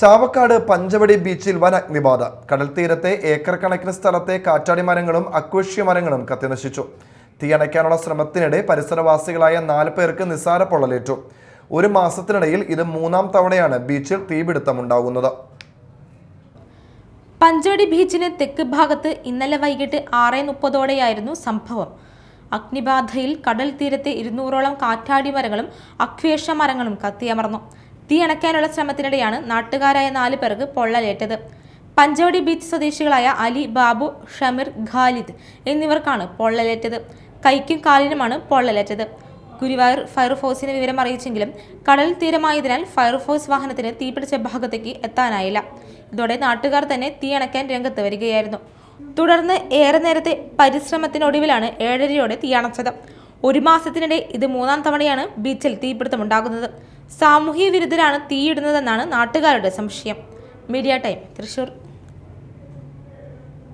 ചാവക്കാട് പഞ്ചവടി ബീച്ചിൽ വൻ അഗ്നിബാധ കടൽ തീരത്തെ ഏക്കർ കണക്കിന് സ്ഥലത്തെ കാറ്റാടി മരങ്ങളും അക്വേഷ്യ മരങ്ങളും കത്തിനശിച്ചു. തീയണയ്ക്കാനുള്ള ശ്രമത്തിനിടെ പരിസരവാസികളായ നാല് പേർക്ക് നിസ്സാര പൊള്ളലേറ്റു. ഒരു മാസത്തിനിടയിൽ ഇത് മൂന്നാം തവണയാണ് ബീച്ചിൽ തീപിടുത്തമുണ്ടാകുന്നത്. പഞ്ചവടി ബീച്ചിന് തെക്ക് ഭാഗത്ത് ഇന്നലെ വൈകിട്ട് ആറ് മുപ്പതോടെയായിരുന്നു സംഭവം. അഗ്നിബാധയിൽ കടൽ തീരത്തെ ഇരുന്നൂറോളം കാറ്റാടി മരങ്ങളും അക്വേഷ മരങ്ങളും കത്തിയമർന്നു. തീ അണയ്ക്കാനുള്ള ശ്രമത്തിനിടെയാണ് നാട്ടുകാരായ നാല് പേർക്ക് പൊള്ളലേറ്റത്. പഞ്ചവടി ബീച്ച് സ്വദേശികളായ അലി ബാബു ഷമീർ ഖാലിദ് എന്നിവർക്കാണ് പൊള്ളലേറ്റത്. കൈക്കും കാലിനുമാണ് പൊള്ളലേറ്റത്. ഗുരുവായൂർ ഫയർഫോഴ്സിന് വിവരം അറിയിച്ചെങ്കിലും കടൽ തീരമായതിനാൽ ഫയർഫോഴ്സ് വാഹനത്തിന് തീപിടിച്ച ഭാഗത്തേക്ക് എത്താനായില്ല. ഇതോടെ നാട്ടുകാർ തന്നെ തീ അണയ്ക്കാൻ രംഗത്ത് വരികയായിരുന്നു. തുടർന്ന് ഏറെ നേരത്തെ പരിശ്രമത്തിനൊടുവിലാണ് ഏഴരയോടെ തീ അണച്ചത് ഒരു മാസത്തിനിടെ ഇത് മൂന്നാം തവണയാണ് ബീച്ചിൽ തീപിടുത്തമുണ്ടാകുന്നത്. സാമൂഹ്യ വിരുദ്ധരാണ് തീയിടുന്നതെന്നാണ് നാട്ടുകാരുടെ സംശയം. Media time Thrissur